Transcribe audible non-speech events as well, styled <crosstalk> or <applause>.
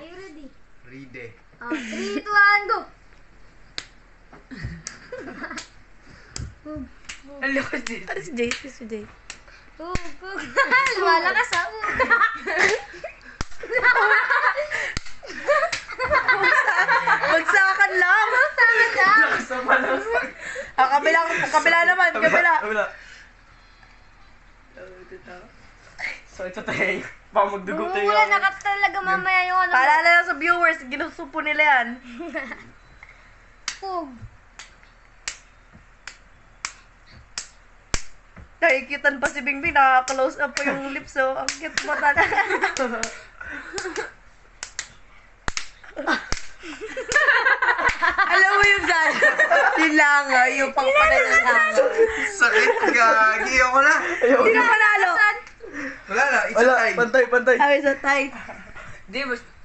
Are you ready? Ride. Uh, three, two, one, go! Ang lakas din. Ano si Jay? Si Jay. Hug, hug. Lumalakas ha, hug. Magsakan lang! Lakas naman ang Ah, kabila, kabila naman, kabila. Kabila. Sakit sa tayo. Baka magdugo tayo. Bumula na ka talaga mamaya yung ano. Paalala lang sa viewers, ginusupo nila yan. Hug. Nakikitan pa si Bingbing, nakaka-close up pa yung lips, so ang cute mo talaga. <laughs> Alam mo yung dad? Yung langa, yung pangpanay ng langa. Sakit gagi ako na. Hindi na panalo. Wala pantay, pantay. Sabi sa tight. Di, mas